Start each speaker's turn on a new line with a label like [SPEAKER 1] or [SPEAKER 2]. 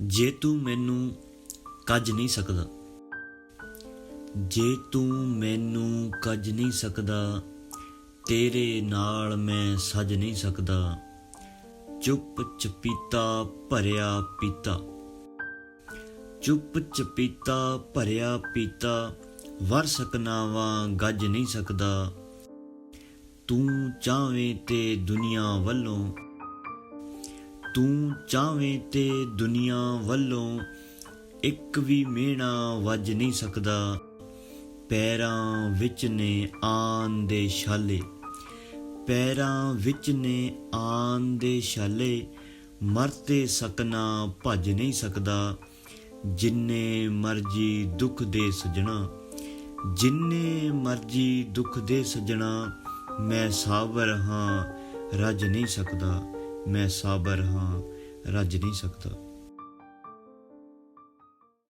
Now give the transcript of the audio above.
[SPEAKER 1] ਜੇ ਤੂੰ ਮੈਨੂੰ ਕੱਜ ਨਹੀਂ ਸਕਦਾ, ਜੇ ਤੂੰ ਮੈਨੂੰ ਕੱਜ ਨਹੀਂ ਸਕਦਾ, ਤੇਰੇ ਨਾਲ ਮੈਂ ਸੱਜ ਨਹੀਂ ਸਕਦਾ ਚੁੱਪ ਚਪੀਤਾ ਭਰਿਆ ਪੀਤਾ ਚੁੱਪ ਚਪੀਤਾ ਭਰਿਆ ਪੀਤਾ, ਵਰ ਸਕਣਾ ਵਾਂ ਗੱਜ ਨਹੀਂ ਸਕਦਾ, ਤੂੰ ਚਾਹਵੇਂ ਤੇ ਦੁਨੀਆ ਵੱਲੋਂ ਤੂੰ ਚਾਵੇਂ ਤੇ ਦੁਨੀਆ ਵੱਲੋਂ ਇੱਕ ਵੀ ਮਿਹਣਾ ਵੱਜ ਨਹੀਂ ਸਕਦਾ। ਪੈਰਾਂ ਵਿੱਚ ਨੇ ਆਨ ਦੇ ਛਾਲੇ, ਪੈਰਾਂ ਵਿੱਚ ਨੇ ਆਨ ਦੇ ਛਾਲੇ, ਮਰਤੇ ਸਕਣਾ ਭੱਜ ਨਹੀਂ ਸਕਦਾ। ਜਿੰਨੇ ਮਰਜ਼ੀ ਦੁੱਖ ਦੇ ਸਜਣਾ, ਜਿੰਨੇ ਮਰਜ਼ੀ ਦੁੱਖ ਦੇ ਸਜਣਾ, ਮੈਂ ਸਾਬਰ ਹਾਂ, ਰੱਜ ਨਹੀਂ ਸਕਦਾ। ਮੈਂ ਸਾਬਰ ਹਾਂ ਰੱਜ ਨਹੀਂ ਸਕਦਾ।